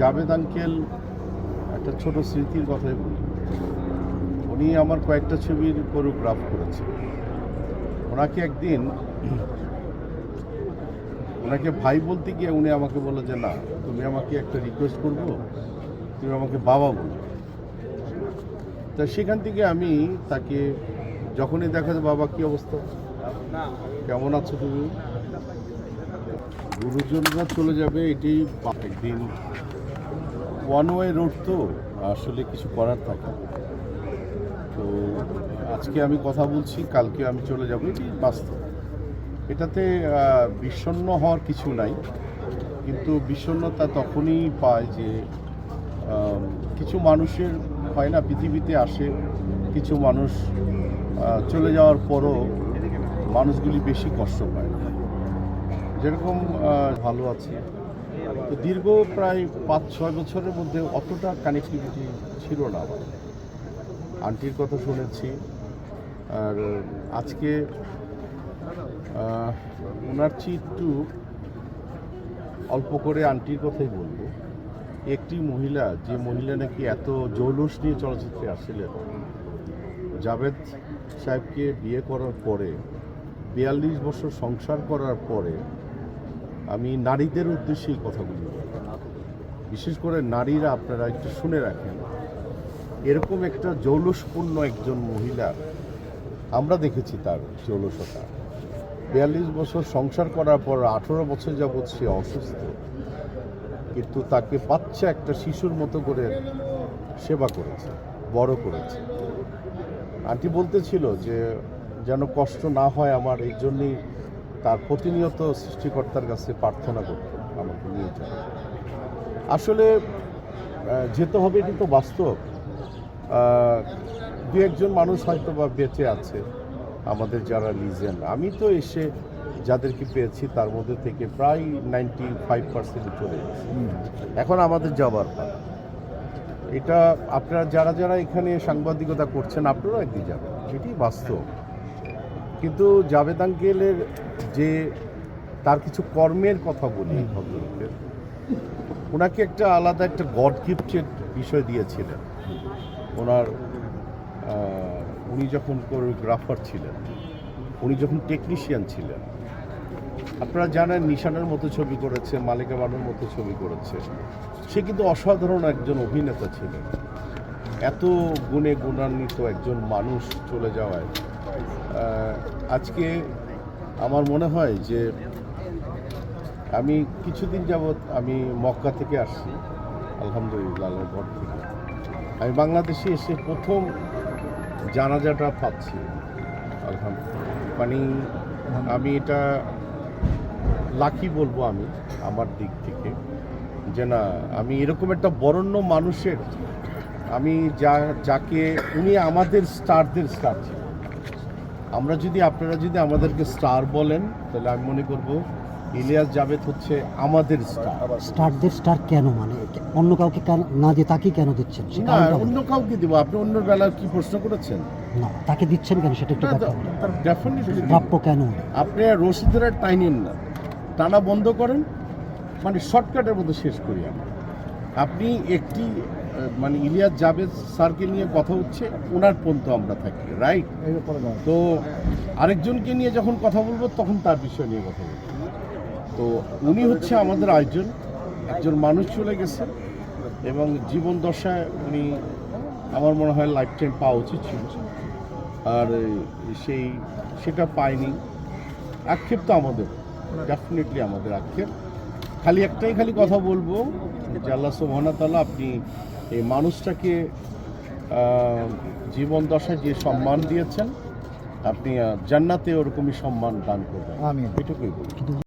Javed uncle একটা ছোট স্মৃতির কথাই বলি। উনি আমার কয়েকটা ছবির কোরিওগ্রাফ করেছে ওনাকে একদিন ওনাকে ভাই বলতে গিয়ে উনি আমাকে বলল যে, না, তুমি আমাকে একটা রিকোয়েস্ট করব, তুমি আমাকে বাবা বলো তা সেখান থেকে আমি তাকে যখনই দেখা যায়, বাবা, কি অবস্থা? কেমন আছো তুমি? গুরুজনরা চলে যাবে, এটি একদিন ওয়ান ওয়ে রোড তো আসলে কিছু করার থাকে। তো আজকে আমি কথা বলছি কালকে আমি চলে যাব এটি বাস্তব। এটাতে আহ, বিষণ্ণ হওয়ার কিছু নাই কিন্তু বিষণ্ণতা তখনই পায় যে কিছু মানুষের হয় না পৃথিবীতে আসে কিছু মানুষ চলে যাওয়ার পরও মানুষগুলি বেশি কষ্ট পায়। যেরকম ভালো আছে। তো দীর্ঘ প্রায় পাঁচ, ছয় বছরের মধ্যে অতটা কানেক্টিভিটি ছিল না আন্টির কথা শুনেছি, আর আজকে ওনার চেয়ে একটু অল্প করে আন্টির কথাই বলব। একটি মহিলা, যে মহিলা নাকি এত জৌলুস নিয়ে চলচ্চিত্রে আসছিলেন, জাভেদ সাহেবকে বিয়ে করার পরে, বিয়াল্লিশ বছর সংসার করার পরে আমি নারীদের উদ্দেশ্যে এই কথাগুলি। বিশেষ করে নারীরা আপনারা একটু শুনে রাখেন, এরকম একটা জৌলসপূর্ণ একজন মহিলা, আমরা দেখেছি তার জৌলসতা বিয়াল্লিশ বছর সংসার করার পর আঠেরো বছর যাবৎ সে অসুস্থ, কিন্তু তাকে বাচ্চা একটা শিশুর মতো করে সেবা করেছে, বড় করেছে আন্টি বলতেছিল যে, যেন কষ্ট না হয় আমার এই জন্যই তার প্রতিনিয়ত সৃষ্টিকর্তার কাছে প্রার্থনা করত আমাকে নিয়ে যাওয়া। আসলে যেতে হবে এটি তো বাস্তব। দু একজন মানুষ হয়তো বা বেঁচে আছে, আমাদের যারা লিজেন্ড। আমি তো এসে যাদেরকে পেয়েছি, তার মধ্যে থেকে প্রায় নাইনটি ফাইভ পার্সেন্ট চলে গেছে। এখন আমাদের যাবার পালা। এটা আপনারা, যারা যারা এখানে সাংবাদিকতা করছেন, আপনারাও একদিন যাবেন। এটি বাস্তব। কিন্তু জাভেদ আঙ্কেলের যে তার কিছু কর্মের কথা বলি ভদ্রলোকের ওনাকে একটা আলাদা একটা গড গিফটের বিষয় দিয়েছিলেন। ওনার উনি যখন কোরিওগ্রাফার ছিলেন উনি যখন টেকনিশিয়ান ছিলেন আপনারা জানেন নিশানের মতো ছবি করেছে মালিকা বানুর মতো ছবি করেছে। সে কিন্তু অসাধারণ একজন অভিনেতা ছিলেন। এত গুণে গুণান্বিত একজন মানুষ চলে যাওয়ায় আজকে আমার মনে হয় যে আমি কিছুদিন যাবৎ আমি মক্কা থেকে আসছি আলহামদুলিল্লাহ ঘর থেকে। আমি বাংলাদেশে এসে প্রথম জানাজাটা পাচ্ছি আলহামদুলিল্লাহ মানে আমি এটা লাকি বলব আমি, আমার দিক থেকে, যে না, আমি এরকম একটা বরণ্য মানুষের, আমি যা, যাকে, উনি আমাদের স্টারদের স্টার ছিলেন আমরা যদি আপনারা যদি আমাদেরকে স্টার বলেন তাহলে আমি মনে করব ইলিয়াস জাভেদ হচ্ছে আমাদের স্টার। স্টারদের স্টার কেন মানে? অন্য কাউকে কেন না দিয়ে তাকে কেন দিচ্ছেন না অন্য কাউকে দিব। আপনি অন্য বেলায় কি প্রশ্ন করেছেন? না তাকে দিচ্ছেন কেন সেটা একটু ডেফিনেটলি প্রাপ্য কেন? আপনি রশিদের টাইনেন না। টানা বন্ধ করেন। মানে শর্টকাটের মধ্যে শেষ করি আমরা। আপনি একটি মানে ইলিয়াস জাভেদ স্যারকে নিয়ে কথা হচ্ছে ওনার পর্যন্ত আমরা থাকি রাইট তো আরেকজনকে নিয়ে যখন কথা বলব তখন তার বিষয় নিয়ে কথা বলব। তো উনি হচ্ছে আমাদের আয়োজন একজন মানুষ চলে গেছে এবং জীবন দশায় উনি আমার মনে হয় লাইফ টাইম পাওয়া উচিত ছিল। আর সেই সেটা পায়নি। আক্ষেপ তো আমাদের ডেফিনেটলি আমাদের আক্ষেপ। খালি একটাই খালি কথা বলব যে আল্লাহ সোহানা তালা আপনি এই মানুষটাকে জীবন দশায় যে সম্মান দিয়েছেন আপনি জান্নাতে ওরকমই সম্মান দান করবেন। আমি এটুকুই কিন্তু